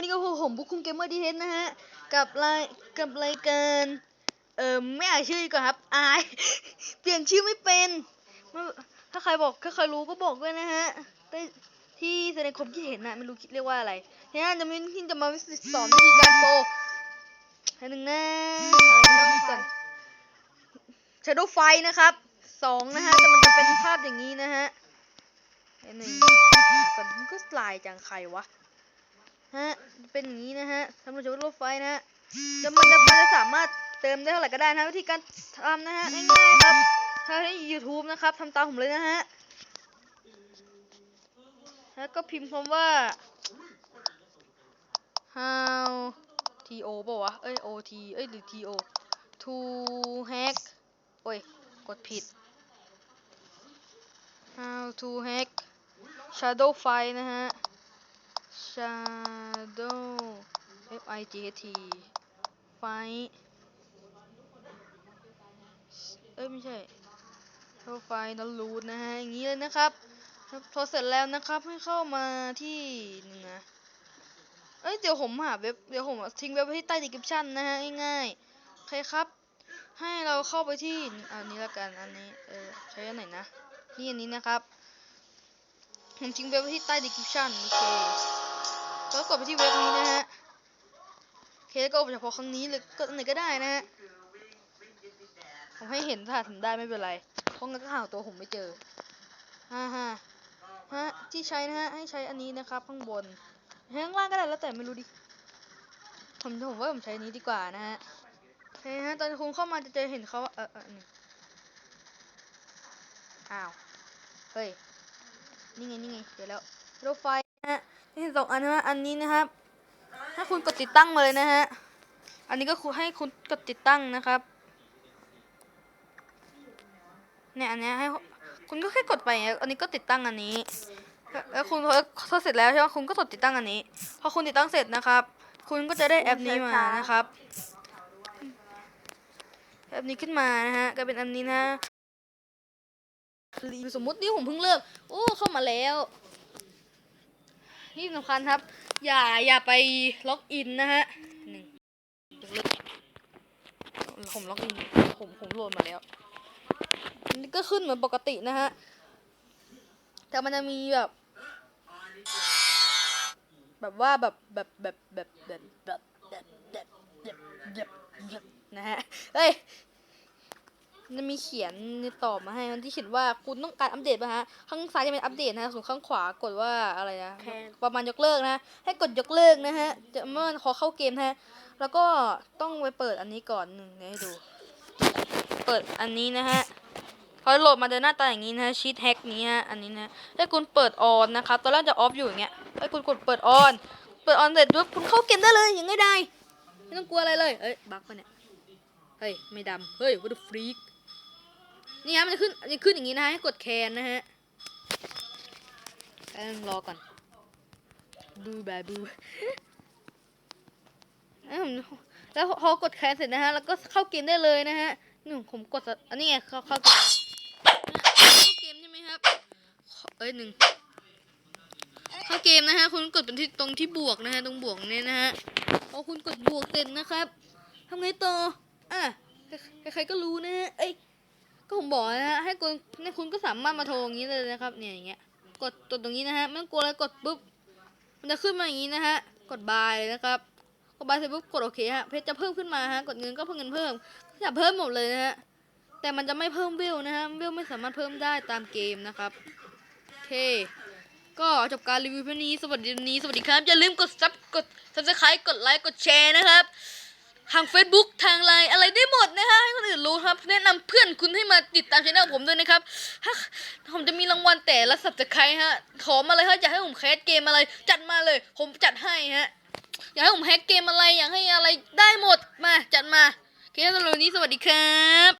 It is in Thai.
วันนี้ก็พบผมบุคคุงเกมเมอร์ดีเทนนะฮะ กับรายกับรายการเอ่อไม่อ่านชื่อดีกว่อนครับ อาย เปลี่ยนชื่อไม่เป็น ถ้าใครบอกถ้าใครรู้ก็บอกด้วยนะฮะที่แสดงความคิดเห็นนะไม่รู้คิดเรียกว่าอะไรทีนี้จะมีที่จะมาสอนวิธีการโปรอันหนึ่งนะอะไรนะก่อน Shadow ไฟนะครับสองนะฮะแต่มันจะเป็นภาพอย่างนี้นะฮะอันหนึ่งก่อนมันก็ลายจังใครวะ ฮะ เป็นอย่างนี้นะฮะสำหรับรถไฟนะฮะจะมันจะมันจะสามารถเติมได้เท่าไหร่ก็ได้นะวิธีการทำนะฮะง่ายๆครับถ้าให้ YouTube นะครับทำตามผมเลยนะฮะแล้วก็พิมพ์คำว่า how to ป่าวะ เอ้ย ot เอ้ย หรือ to to hack โอ้ย กดผิด how to hack shadow file นะฮะ shadow f i g h t ไฟเอ้ยไม่ใช่ shadow file นรูดนะฮะ อย่างนี้เลยนะครับพอเสร็จแล้วนะครับให้เข้ามาที่นึงนะเอ้ยเดี๋ยวผมหาเว็บเดี๋ยวผมทิ้งเว็บไว้ที่ใต้ description นะฮะง่ายๆโอเคครับ ให้เราเข้าไปที่อันนี้ละกันอันนี้เออใช้อันไหนนะนี่อันนี้นะครับผมทิ้งเว็บไว้ที่ใต้ description โอเค แล้วกดไปที่เว็บนี้นะฮะโอเคก็เฉพาะครั้งนี้เลยก็อันไหนก็ได้นะฮะผมให้เห็นถ้าทำได้ไม่เป็นไรเพราะงั้นก็หาตัวผมไม่เจอฮ่าฮ่าฮะที่ใช้นะฮะให้ใช้อันนี้นะครับ ข้างบนข้างล่างก็ได้แล้วแต่ไม่รู้ดิผมผมว่าผมใช้อันนี้ดีกว่านะฮะโอเคฮะตอนคุณเข้ามาจะเจอเห็นเขาว่าเออเออนี่อ้าวเฮ้ยนี่ไงนี่ไงเดี๋ยวแล้วรถไฟ นี่สองอันนะฮะอันนี้นะครับ ถ้าคุณกดติดตั้งมาเลยนะฮะ อันนี้ก็คือให้คุณกดติดตั้งนะครับ เนี่ยอันเนี้ยให้คุณก็แค่กดไป อันนี้ก็ติดตั้งอันนี้ แล้วคุณพอเสร็จแล้วใช่ไหมคุณก็กดติดตั้งอันนี้ พอคุณติดตั้งเสร็จนะครับ คุณก็จะได้แอปนี้มานะครับ แอปนี้ขึ้นมานะฮะก็เป็นอันนี้นะสมมตินี่ผมเพิ่งเลิกโอ้เข้ามาแล้ว ที่สำคัญครับ อย่าอย่าไปล็อกอินนะฮะหนึ่งยกเลิกผมล็อกอินผมผมโหลดมาแล้วอันนี่ก็ขึ้นเหมือนปกตินะฮะแต่มันจะมีแบบ แบบว่าแบบแบบแบบแบบแบบแบบแบบแบบแบบแบบแบบนะฮะเฮ้ยมัน จะมีเขียนตอบมาให้มันที่เขียนว่าคุณต้องการอัปเดตป่ะฮะข้างซ้ายจะเป็นอัปเดตนะส่วนข้างขวากดว่าอะไรนะแค่ประมาณยกเลิกนะ ให้กดยกเลิกนะฮะจะเมื่อขอเข้าเกมนะฮะแล้วก็ต้องไปเปิดอันนี้ก่อนหนึ่งเดี๋ยวให้ดู เปิดอันนี้นะฮะพอโหลดมาเดินหน้าตาอย่างนี้นะฮะชีทแฮกนี้ฮะอันนี้นะให้คุณเปิดออนนะครับตอนแรกจะออฟอยู่อย่างเงี้ยให้คุณกดเปิดออนเปิดออนเสร็จปุ๊บคุณเข้าเกมได้เลยอย่างง่ายดายไม่ต้องกลัวอะไรเลยเอ้ยบั๊กปะเนี่ยเฮ้ยไม่ดำเฮ้ย what the freak นี่ฮะมันจะขึ้นมันจะขึ้นอย่างนี้นะฮะให้กดแคนนะฮะแป๊บนึงรอก่อน บูบาบูเอ้ยผมแล้วพอกดแคนเสร็จนะฮะ แล้วก็เข้าเกมได้เลยนะฮะนี่ผมกดสอันนี้ไงเข้าเข้าเกมเข้าเกมใช่ไหมครับ เอ้ยหนึ่งเข้าเกมนะฮะ คุณกดเป็นที่ตรงที่บวกนะฮะ ตรงบวกเนี่ยนะฮะพอคุณกดบวกเสร็จนะครับทำไงต่ออะใครๆก็รู้นะฮะ เอ้ย ก็ผมบอกนะฮะให้คุณให้คุณก็สามารถมาโทรอย่างนี้เลยนะครับ เนี่ยอย่างเงี้ยกดตัวตรงนี้นะฮะไม่ต้องกลัวอะไรกดปุ๊บมันจะขึ้นมาอย่างนี้นะฮะกดบายนะครับกดบายเสร็จปุ๊บกดโอเคฮะเพชรจะเพิ่มขึ้นมาฮะกดเงินก็เพิ่มเงินเพิ่มอยากเพิ่มหมดเลยนะฮะแต่มันจะไม่เพิ่มวิวนะฮะวิวไม่สามารถเพิ่มได้ตามเกมนะครับโอเคก็จบการรีวิวเพียงนี้สวัสดีนี้สวัสดีครับอย่าลืมกดซับกด subscribe กดไลค์กดแชร์นะครับทาง Facebook ทางไลน์ แนะนำเพื่อนคุณให้มาติดตามช่องผมด้วยนะครับผมจะมีรางวัลแต่ละสับจะใครฮะ ขอมาเลยฮะอยากให้ผมแคสเกมอะไร จัดมาเลย ผมจัดให้ฮะ อยากให้ผมแฮกเกมอะไร อยากให้อะไรได้หมดมาจัดมาโอเคสำหรับวันนี้สวัสดีครับ